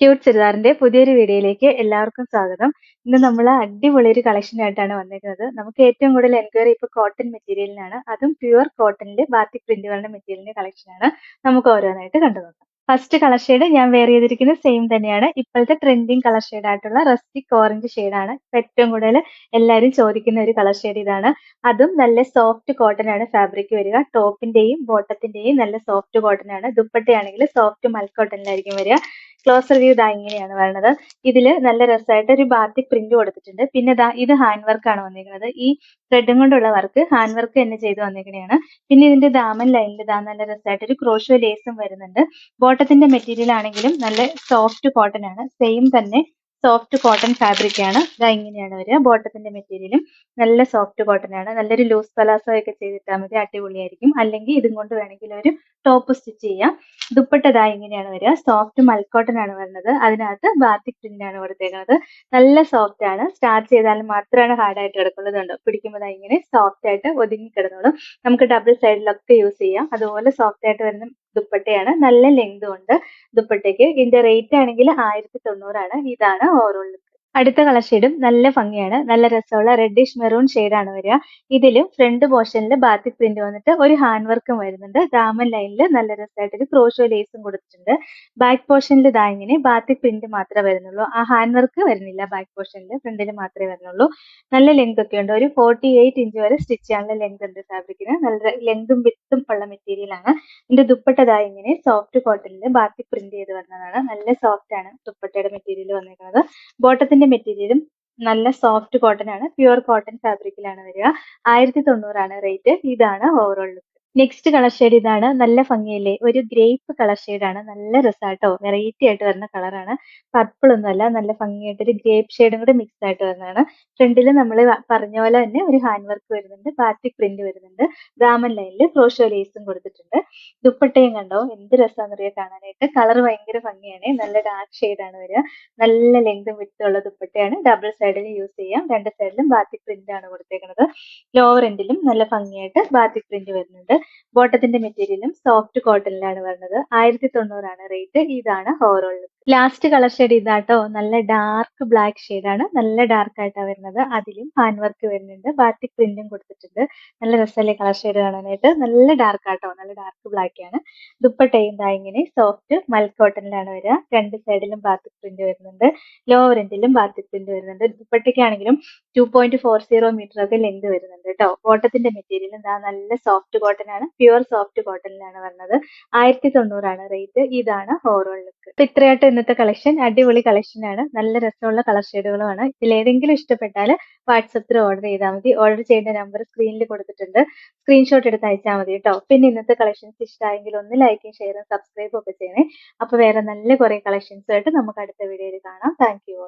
Cute ചുരിദാറിന്റെ പുതിയൊരു വീഡിയോയിലേക്ക് എല്ലാവർക്കും സ്വാഗതം. ഇന്ന് നമ്മൾ അടിപൊളി ഒരു കളക്ഷൻ ആയിട്ടാണ് വന്നിരിക്കുന്നത്. നമുക്ക് ഏറ്റവും കൂടുതൽ എൻക്വയറി ഇപ്പൊ കോട്ടൺ മെറ്റീരിയലിനാണ് അതും പ്യുവർ കോട്ടണിൽ ബാത്തിക് പ്രിന്റുകളുടെ മെറ്റീരിയലിന്റെ കളക്ഷനാണ് നമുക്ക് ഓരോന്നായിട്ട് കണ്ടു നോക്കാം ഫസ്റ്റ് കളർ ഷെയ്ഡ് ഞാൻ വെയർ ചെയ്തിരിക്കുന്നത് സെയിം തന്നെയാണ്. ഇപ്പോഴത്തെ ട്രെൻഡിങ് കളർ ഷെയ്ഡ് ആയിട്ടുള്ള റസ്റ്റിക് ഓറഞ്ച് ഷെയ്ഡാണ് ഏറ്റവും കൂടുതൽ എല്ലാവരും ചോദിക്കുന്ന ഒരു കളർ ഷെയ്ഡ് ഇതാണ്. അതും നല്ല സോഫ്റ്റ് കോട്ടൺ ആണ് ഫാബ്രിക് വരിക. ടോപ്പിന്റെയും ബോട്ടത്തിന്റെയും നല്ല സോഫ്റ്റ് കോട്ടൺ ആണ്. ദുപ്പട്ടയാണെങ്കിൽ സോഫ്റ്റ് മൽക്കോട്ടണിലായിരിക്കും വരിക. ക്ലോസർ വ്യൂ ഇതാ ഇങ്ങനെയാണ് വരുന്നത് ഇതിൽ നല്ല രസമായിട്ട് ഒരു ബാത്തിക് പ്രിന്റ് കൊടുത്തിട്ടുണ്ട്. പിന്നെ ദാ ഇത് ഹാൻഡ് വർക്ക് ആണ് വന്നിരിക്കുന്നത്. ഈ ത്രെഡും കൊണ്ടുള്ള വർക്ക് ഹാൻഡ് വർക്ക് തന്നെ ചെയ്ത് വന്നിരിക്കുന്നതാണ് പിന്നെ ഇതിന്റെ ദാമൻ ലൈനിൽ ഇതാ നല്ല രസമായിട്ട് ഒരു ക്രോഷോ ലേസും വരുന്നുണ്ട്. ബോട്ടത്തിന്റെ മെറ്റീരിയൽ ആണെങ്കിലും നല്ല സോഫ്റ്റ് കോട്ടൺ ആണ്. സെയിം തന്നെ സോഫ്റ്റ് കോട്ടൺ ഫാബ്രിക് ആണ്. ഇതാ ഇങ്ങനെയാണ് വരിക. ബോട്ടത്തിന്റെ മെറ്റീരിയലും നല്ല സോഫ്റ്റ് കോട്ടൺ ആണ്. നല്ലൊരു ലൂസ് പലാസോ ഒക്കെ ചെയ്തിട്ടാൽ മതി. അടിപൊളിയായിരിക്കും. അല്ലെങ്കിൽ ഇതും കൊണ്ട് വേണമെങ്കിൽ ഒരു ടോപ്പ് സ്റ്റിച്ച് ചെയ്യാം. ദുപ്പട്ട ഇതാ ഇങ്ങനെയാണ് വരിക. സോഫ്റ്റ് മൽക്കോട്ടൺ ആണ് വരുന്നത്. അതിനകത്ത് ബാത്തിക് പ്രിന്റ് ആണ് കൊടുത്തേക്കുന്നത്. നല്ല സോഫ്റ്റ് ആണ്. സ്റ്റാർട്ട് ചെയ്താൽ മാത്രമാണ് ഹാർഡായിട്ട് കിടക്കുന്നത് കണ്ടോ? പിടിക്കുമ്പോൾ ഇങ്ങനെ സോഫ്റ്റ് ആയിട്ട് ഒതുങ്ങി കിടന്നോളും. നമുക്ക് ഡബിൾ സൈഡിലൊക്കെ യൂസ് ചെയ്യാം. അതുപോലെ സോഫ്റ്റ് ആയിട്ട് വരുന്ന ദുപ്പട്ടയാണ്. നല്ല ലെങ്ത് ഉണ്ട് ദുപ്പട്ടയ്ക്ക്. ഇതിന്റെ റേറ്റ് ആണെങ്കിൽ ആയിരത്തി തൊണ്ണൂറാണ് ഇതാണ് ഓവറോൾ അടുത്ത കളർ ഷെയ്ഡും നല്ല ഭംഗിയാണ്. നല്ല രസമുള്ള റെഡിഷ് മെറൂൺ ആണ് വരിക. ഇതിലും ഫ്രണ്ട് പോർഷനിൽ ബാത്തിക് പ്രിന്റ് വന്നിട്ട് ഒരു ഹാൻഡ് വർക്കും വരുന്നുണ്ട്. ദാമൻ ലൈനിൽ നല്ല രസമായിട്ട് ഒരു ക്രോഷോ ലേസും കൊടുത്തിട്ടുണ്ട്. ബാക്ക് പോർഷനിൽ ദാ ഇങ്ങനെ ബാത്തിക് പ്രിന്റ് മാത്രമേ വരുന്നുള്ളൂ. ആ ഹാൻഡ് വർക്ക് വരുന്നില്ല ബാക്ക് പോർഷനിൽ ഫ്രണ്ടിൽ മാത്രമേ വരുന്നുള്ളൂ. നല്ല ലെങ്ത് ഒക്കെ ഉണ്ട്. ഒരു ഫോർട്ടി എയ്റ്റ് ഇഞ്ച് വരെ സ്റ്റിച്ച് ചെയ്യാനുള്ള ലെങ്ത് ഉണ്ട് ഫാബ്രിക്കിന് നല്ല ലെങ്തും വിത്തും ഉള്ള മെറ്റീരിയൽ ആണ്. ഇതിന്റെ ദുപ്പട്ട ദാ ഇങ്ങനെ സോഫ്റ്റ് കോട്ടണിൽ ബാത്തിക് പ്രിന്റ് ചെയ്ത് വരുന്നതാണ് നല്ല സോഫ്റ്റ് ആണ് ദുപ്പട്ടയുടെ മെറ്റീരിയൽ വന്നിരിക്കുന്നത് ബോട്ടത്തിന്റെ മെറ്റീരിയലും നല്ല സോഫ്റ്റ് കോട്ടൺ ആണ്. പ്യുവർ കോട്ടൺ ഫാബ്രിക്കിലാണ് വരിക. ആയിരത്തി തൊണ്ണൂറാണ് റേറ്റ് ഇതാണ് overall look next colour shade ഇതാണ്. നല്ല ഭംഗിയല്ലേ? ഒരു ഗ്രേപ്പ് കളർ ആണ്. നല്ല രസമാട്ടോ വെറൈറ്റി ആയിട്ട് വരുന്ന കളറാണ് പർപ്പിൾ ഒന്നുമല്ല നല്ല ഭംഗിയായിട്ട് ഒരു ഗ്രേപ്പ് ഷെയ്ഡും കൂടെ മിക്സ് ആയിട്ട് വരുന്നതാണ്. ഫ്രണ്ടിൽ നമ്മൾ പറഞ്ഞ പോലെ തന്നെ ഒരു ഹാൻഡ് വർക്ക് വരുന്നുണ്ട്. ബാറ്റിക് പ്രിന്റ് വരുന്നുണ്ട്. ഗ്രാമൻ ലൈനിൽ ക്രോഷോ ലേസും കൊടുത്തിട്ടുണ്ട്. ദുപ്പട്ടയും കണ്ടോ? എന്ത് രസമാണെന്നറിയാം കാണാനായിട്ട്? കളർ ഭയങ്കര ഭംഗിയാണ്. നല്ല ഡാർക്ക് ആണ് വരിക. നല്ല ലെങ്തും വിട്ടുള്ള ദുപ്പട്ടയാണ്. ഡബിൾ സൈഡിൽ യൂസ് ചെയ്യാം. രണ്ട് സൈഡിലും ബാത്തിക് പ്രിന്റ് ആണ് കൊടുത്തേക്കുന്നത് ലോവർ എൻഡിലും നല്ല ഭംഗിയായിട്ട് ബാത്തിക് പ്രിന്റ് വരുന്നുണ്ട്. ബോട്ടത്തിന്റെ മെറ്റീരിയലും സോഫ്റ്റ് കോട്ടണിലാണ് വരുന്നത്. ആയിരത്തി തൊണ്ണൂറാണ് റേറ്റ് ഇതാണ് ഓവറോൾ ലാസ്റ്റ് കളർ ഷെയ്ഡ് ഇതാട്ടോ. നല്ല ഡാർക്ക് ബ്ലാക്ക് ആണ്. നല്ല ഡാർക്ക് ആയിട്ടാണ് വരുന്നത്. അതിലും ഹാൻഡ് വർക്ക് വരുന്നുണ്ട്. ബാറ്റിക് പ്രിന്റും കൊടുത്തിട്ടുണ്ട്. നല്ല രസമല്ലേ കളർ ഷെയ്ഡ് കാണാനായിട്ട്? നല്ല ഡാർക്ക് ആട്ടോ. നല്ല ഡാർക്ക് ബ്ലാക്ക് ആണ്. ദുപ്പട്ടയും ദാ ഇങ്ങനെ സോഫ്റ്റ് മൽക്കോട്ടനിലാണ് വരിക. രണ്ട് സൈഡിലും ബാത്തിക് പ്രിന്റ് വരുന്നുണ്ട്. ലോവർ എൻഡിലും ബാത്തിക് പ്രിന്റ് വരുന്നുണ്ട്. ദുപ്പട്ടയ്ക്കാണെങ്കിലും two point four zero metre ഒക്കെ ലെങ്ത് വരുന്നുണ്ട് കേട്ടോ കോട്ടത്തിന്റെ മെറ്റീരിയൽ എന്താ നല്ല സോഫ്റ്റ് കോട്ടൺ ആണ്. പ്യുവർ സോഫ്റ്റ് കോട്ടണിലാണ് വരുന്നത് ആയിരത്തി തൊണ്ണൂറാണ് റേറ്റ് ഇതാണ് ഓവറോൾ ലുക്ക് ഇത്രയായിട്ട് ഇന്നത്തെ കളക്ഷൻ അടിപൊളി കളക്ഷൻ ആണ്. നല്ല രസമുള്ള കളർ ഷെയ്ഡുകളുമാണ് ഇതിലേതെങ്കിലും ഇഷ്ടപ്പെട്ടാൽ വാട്സപ്പിൽ ഓർഡർ ചെയ്താൽ മതി. ഓർഡർ ചെയ്യേണ്ട നമ്പർ സ്ക്രീനിൽ കൊടുത്തിട്ടുണ്ട്. സ്ക്രീൻഷോട്ട് എടുത്ത് അയച്ചാൽ മതി കേട്ടോ പിന്നെ ഇന്നത്തെ കളക്ഷൻസ് ഇഷ്ടമായെങ്കിൽ ഒന്ന് ലൈക്കും ഷെയറും സബ്സ്ക്രൈബും ഒക്കെ ചെയ്യണേ. അപ്പൊ വേറെ നല്ല കുറെ കളക്ഷൻസ് ആയിട്ട് നമുക്ക് അടുത്ത വീഡിയോയിൽ കാണാം. Thank you